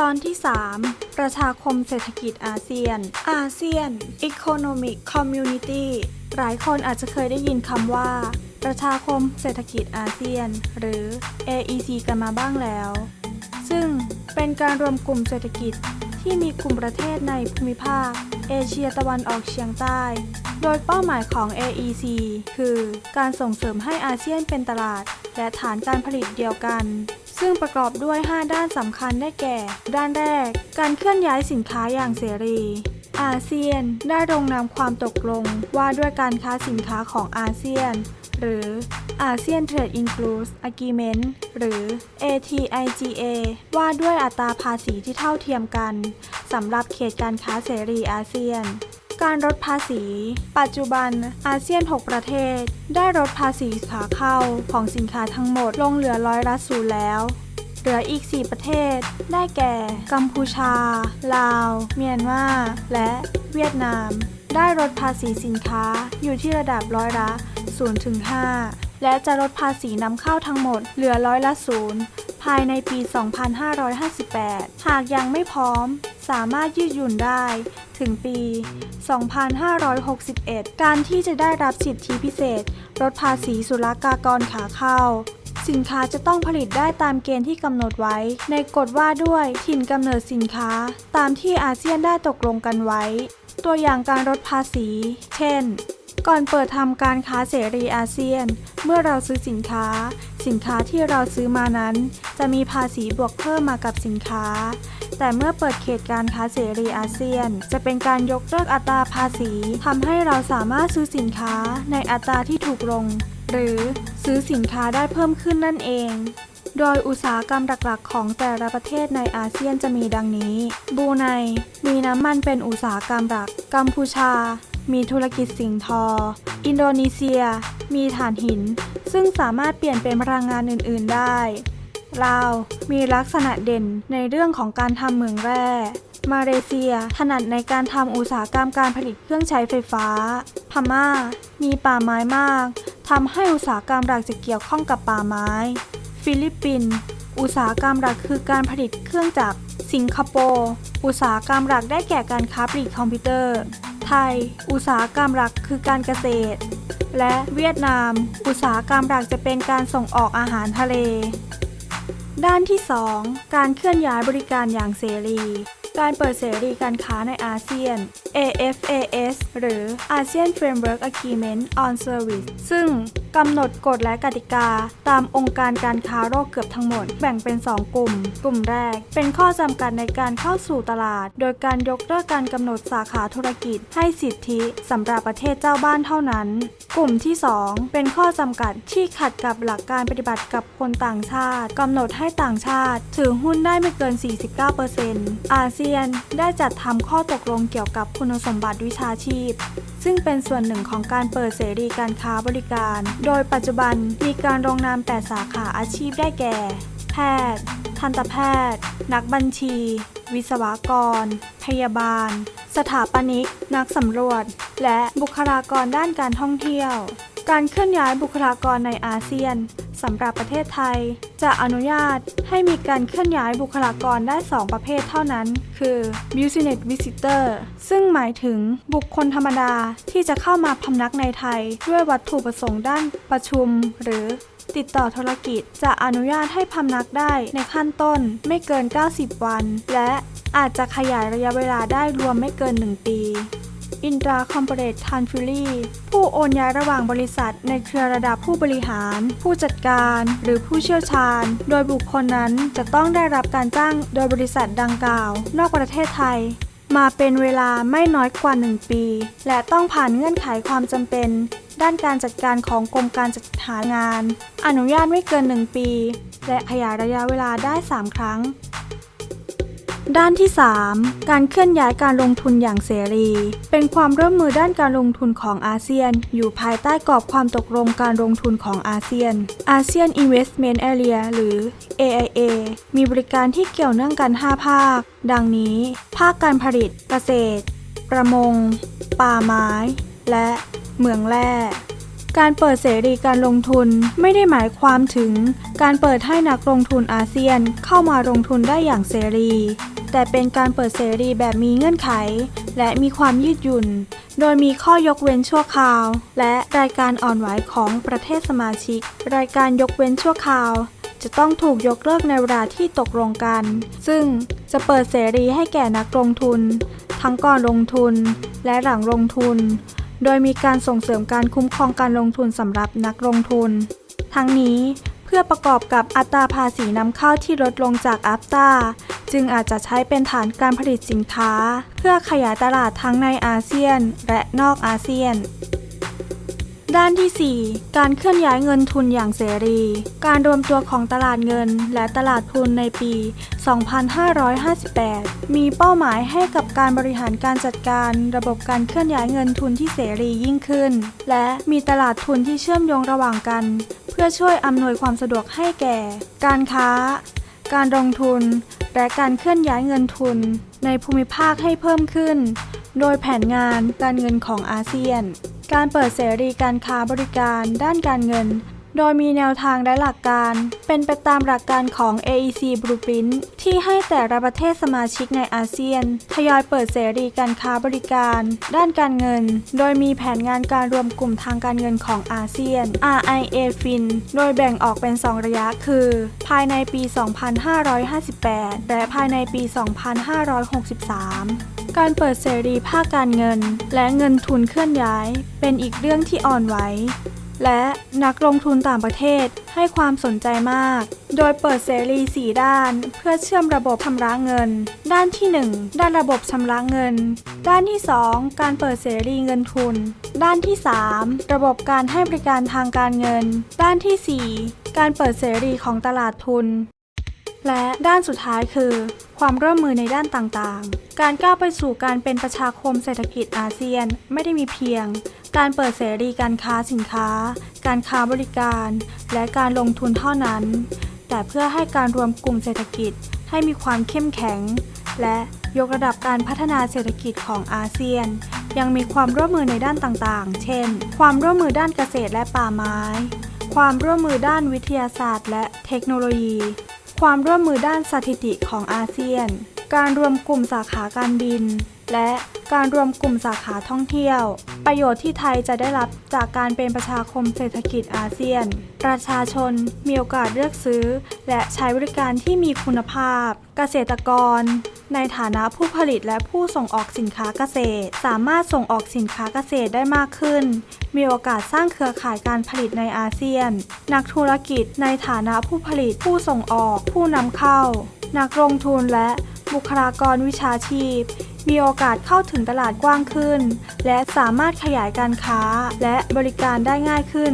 ตอนที่ 3 ประชาคมเศรษฐกิจอาเซียน อาเซียน Economic Community หลายคนอาจจะเคยได้ยินคำว่า ประชาคมเศรษฐกิจอาเซียน หรือ AEC กันมาบ้างแล้ว ซึ่งเป็นการรวมกลุ่มเศรษฐกิจที่มีกลุ่มประเทศในภูมิภาค เอเชียตะวันออกเฉียงใต้ โดยเป้าหมายของ AEC คือการส่งเสริมให้อาเซียนเป็นตลาด และฐานการผลิตเดียวกัน ซึ่งประกอบด้วย 5 ด้านสำคัญได้แก่ ด้านแรก การเคลื่อนย้ายสินค้าอย่างเสรี อาเซียนได้ลงนามความตกลงว่าด้วยการค้าสินค้าของอาเซียน หรือ ASEAN Trade Inclusive Agreement หรือ ATIGA ว่าด้วยอัตราภาษีที่เท่าเทียมกันสำหรับเขตการค้าเสรีอาเซียน การลดภาษี ปัจจุบันอาเซียน 6 ประเทศ ได้ลดภาษีขาเข้าของสินค้าทั้งหมดลงเหลือร้อยละศูนย์แล้วเหลืออีก 4 ประเทศ ได้แก่ กัมพูชา ลาว เมียนมา และเวียดนาม ได้ลดภาษีสินค้าอยู่ที่ระดับร้อยละ0ถึง5และจะลดภาษีนำเข้าทั้งหมดเหลือร้อยละ0ภายในปี 2558 หากยังไม่พร้อม สามารถยืดหยุ่นได้ ถึงปี 2561 การที่จะได้รับสิทธิพิเศษลดภาษีศุลกากรขาเข้า สินค้าจะต้องผลิตได้ตามเกณฑ์ที่กำหนดไว้ ในกฎว่าด้วยถิ่นกำเนิดสินค้า ตามที่อาเซียนได้ตกลงกันไว้ ตัวอย่างการลดภาษี เช่นก่อนเปิดทำการค้าเสรีอาเซียน เมื่อเราซื้อสินค้า สินค้าที่เราซื้อมานั้น จะมีภาษีบวกเพิ่มมากับสินค้า แต่เมื่อเปิดเขตการค้าเสรีอาเซียน จะเป็นการยกเลิกอัตราภาษีทำให้เราสามารถซื้อสินค้าในอัตราที่ถูกลง หรือซื้อสินค้าได้เพิ่มขึ้นนั่นเอง โดยอุตสาหกรรมหลักๆ ของแต่ละประเทศในอาเซียนจะมีดังนี้ บูไน มีน้ำมันเป็นอุตสาหกรรมหลัก กัมพูชา มีธุรกิจสิงทอ อินโดนีเซีย มีถ่านหิน ซึ่งสามารถเปลี่ยนเป็นพลังงานอื่น ๆ ได้ ลาว มีลักษณะเด่นในเรื่องของการทำเหมืองแร่ มาเลเซีย ถนัดในการทำอุตสาหกรรมการผลิตเครื่องใช้ไฟฟ้า พม่า มีป่าไม้มากทำให้อุตสาหกรรมหลักจะเกี่ยวข้องกับป่าไม้ ฟิลิปปินส์อุตสาหกรรมหลักคือการผลิตเครื่องจักร สิงคโปร์อุตสาหกรรมหลักได้แก่การค้าปลีกคอมพิวเตอร์ ไทย อุตสาหกรรมหลักคือการเกษตร และเวียดนาม อุตสาหกรรมหลักจะเป็นการส่งออกอาหารทะเล ด้านที่ 2 การเคลื่อนย้ายบริการอย่างเสรี การเปิดเสรีการค้าในอาเซียน AFAS หรือ ASEAN Framework Agreement on Service ซึ่ง กำหนดกฎและกติกา ตามองค์การการค้าโลกเกือบทั้งหมด แบ่งเป็น 2 กลุ่ม กลุ่มแรก เป็นข้อจำกัดในการเข้าสู่ตลาด โดยการยกเลิกการกำหนดสาขาธุรกิจ ให้สิทธิสำหรับประเทศเจ้าบ้านเท่านั้น กลุ่มที่ 2 เป็นข้อจำกัดที่ขัดกับหลักการปฏิบัติกับคนต่างชาติกำหนดให้ต่างชาติ ถือหุ้นได้ไม่เกิน 49%อาเซียนได้จัดทำข้อตกลงเกี่ยวกับคุณสมบัติวิชาชีพ ซึ่งเป็นส่วนหนึ่งของการเปิดเสรีการค้าบริการโดยปัจจุบันมีการลงนามแต่สาขาอาชีพได้แก่ แพทย์ ทันตแพทย์ นักบัญชี วิศวกร พยาบาล สถาปนิก นักสำรวจ และบุคลากรด้านการท่องเที่ยว การเคลื่อนย้ายบุคลากรในอาเซียน สำหรับประเทศไทย จะอนุญาตให้มีการเคลื่อนย้ายบุคลากรได้ 2 ประเภทเท่านั้น คือ business visitor ซึ่งหมายถึงบุคคลธรรมดาที่จะเข้ามาพำนักในไทย ด้วยวัตถุประสงค์ด้านประชุม หรือติดต่อธุรกิจจะอนุญาตให้พำนักได้ในขั้นต้นไม่เกิน 90 วัน และอาจจะขยายระยะเวลาได้รวมไม่เกิน 1 ปี อินตราคอมเปเรตทันฟิลี่ผู้โอนย้ายระหว่างบริษัทในเครือระดับผู้บริหาร ผู้จัดการ หรือผู้เชี่ยวชาญ โดยบุคคลนั้นจะต้องได้รับการจ้างโดยบริษัทดังกล่าว นอกประเทศไทยมาเป็นเวลาไม่น้อยกว่า 1 ปี และต้องผ่านเงื่อนไขความจำเป็น ด้านการจัดการของกรมการจัดหางาน อนุญาตไม่เกิน 1 ปี และขยายระยะเวลาได้ 3 ครั้ง ด้านที่ 3 การเคลื่อนย้ายการลงทุนอย่างเสรี เป็นความร่วมมือด้านการลงทุนของอาเซียน อยู่ภายใต้กรอบความตกลงการลงทุนของอาเซียน ASEAN Investment Area หรือ AIA มีบริการที่เกี่ยวเนื่องกัน 5 ภาค ดังนี้ ภาคการผลิต เกษตร ประมง ป่าไม้ และเหมืองแร่การเปิดเสรีการลงทุนไม่ได้หมายความถึง การเปิดให้นักลงทุนอาเซียนเข้ามาลงทุนได้อย่างเสรี แต่เป็นการเปิดเสรีแบบมีเงื่อนไข และมีความยืดหยุ่น โดยมีข้อยกเว้นชั่วคราว และรายการอ่อนไหวของประเทศสมาชิก รายการยกเว้นชั่วคราว จะต้องถูกยกเลิกในเวลาที่ตกลงกัน ซึ่งจะเปิดเสรีให้แก่นักลงทุน ทั้งก่อนลงทุน และหลังลงทุน โดยมีการส่งเสริมการคุ้มครองการลงทุนสำหรับนักลงทุน ทั้งนี้ พื่อประกอบกับอัตราภาษีนำเข้าที่ลดลงจากอัฟตาจึงอาจจะใช้เป็นฐานการผลิตสินค้า เพื่อขยายตลาดทั้งในอาเซียน และนอกอาเซียน ด้านที่ 4 การเคลื่อนย้ายเงินทุนอย่างเสรี การรวมตัวของตลาดเงินและตลาดทุนในปี 2558 มีเป้าหมายให้กับการบริหารการจัดการ ระบบการเคลื่อนย้ายเงินทุนที่เสรียิ่งขึ้น และมีตลาดทุนที่เชื่อมโยงระหว่างกัน เพื่อช่วยอำนวยความสะดวกให้แก่ การค้า การลงทุน และการเคลื่อนย้ายเงินทุน ในภูมิภาคให้เพิ่มขึ้น โดยแผนงานการเงินของอาเซียน การเปิดเสรีการค้าบริการด้านการเงิน โดยมีแนวทางและหลักการ เป็นไปตามหลักการของ AEC Blueprint ที่ให้แต่ละประเทศสมาชิกในอาเซียน ทยอยเปิดเสรีการค้าบริการ ด้านการเงิน โดยมีแผนงานการรวมกลุ่มทางการเงินของอาเซียน RIA Fin โดยแบ่งออกเป็น 2 ระยะคือ ภายในปี 2558 และภายในปี 2563การเปิดเสรีภาคการเงิน และเงินทุนเคลื่อนย้าย เป็นอีกเรื่องที่อ่อนไหว และนักลงทุนต่างประเทศให้ความสนใจมาก โดยเปิดเสรี 4 ด้าน เพื่อเชื่อมระบบชำระเงิน ด้านที่ 1 ด้านระบบชำระเงิน ด้านที่ 2 การเปิดเสรีเงินทุน ด้านที่ 3 ระบบการให้บริการทางการเงิน ด้านทีสี่4 การเปิดเสรีของตลาดทุน และด้านสุดท้ายคือ ความร่วมมือในด้านต่างๆ การก้าวไปสู่การเป็นประชาคมเศรษฐกิจอาเซียนไม่ได้มีเพียง การเปิดเสรีการค้าสินค้า การค้าบริการ และการลงทุนเท่านั้น แต่เพื่อให้การรวมกลุ่มเศรษฐกิจให้มีความเข้มแข็ง และยกระดับการพัฒนาเศรษฐกิจของอาเซียน ยังมีความร่วมมือในด้านต่างๆ เช่น ความร่วมมือด้านเกษตรและป่าไม้ ความร่วมมือด้านวิทยาศาสตร์ และเทคโนโลยี ความร่วมมือด้านสถิติของอาเซียน การรวมกลุ่มสาขาการบิน และการรวมกลุ่มสาขาท่องเที่ยว ประโยชน์ที่ไทยจะได้รับจากการเป็นประชาคมเศรษฐกิจอาเซียน ประชาชนมีโอกาสเลือกซื้อ และใช้บริการที่มีคุณภาพ เกษตรกร ในฐานะผู้ผลิตและผู้ส่งออกสินค้าเกษตร สามารถส่งออกสินค้าเกษตรได้มากขึ้น มีโอกาสสร้างเครือข่ายการผลิตในอาเซียน นักธุรกิจในฐานะผู้ผลิต ผู้ส่งออก ผู้นำเข้า นักลงทุนและบุคลากรวิชาชีพ มีโอกาสเข้าถึงตลาดกว้างขึ้น และสามารถขยายการค้าและบริการได้ง่ายขึ้น